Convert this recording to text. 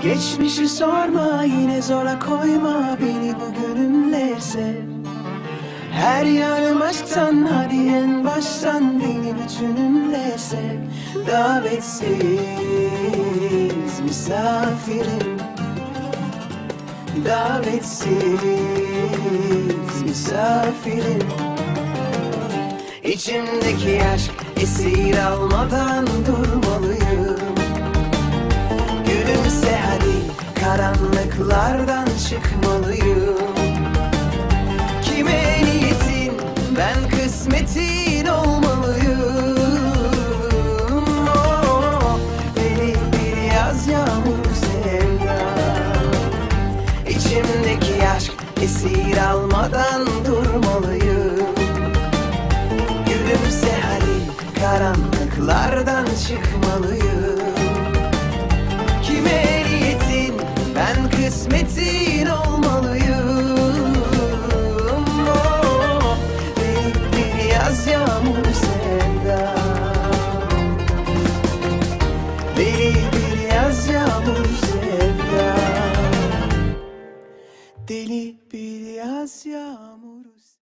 Geçmişi sorma yine zora koyma beni bugünümle sev Her yanım aşktan hadi en baştan beni bütünümle sev Davetsiz misafirim. Davetsiz misafirim. İçimdeki aşk esir almadan durmalıyım karanlıklardan çıkmalıyım. Kime niyetin ben kısmetin olmalıyım. Oh, Deli bir yaz yağmur sevda. İçimdeki aşk esir almadan durmalıyım. Gülümse hadi karanlıklardan çıkmalıyım kısmetin olmalıyım. Oh, bir yaz yağmur sevda. Deli bir yaz yağmur sevda. Deli bir yaz yağmur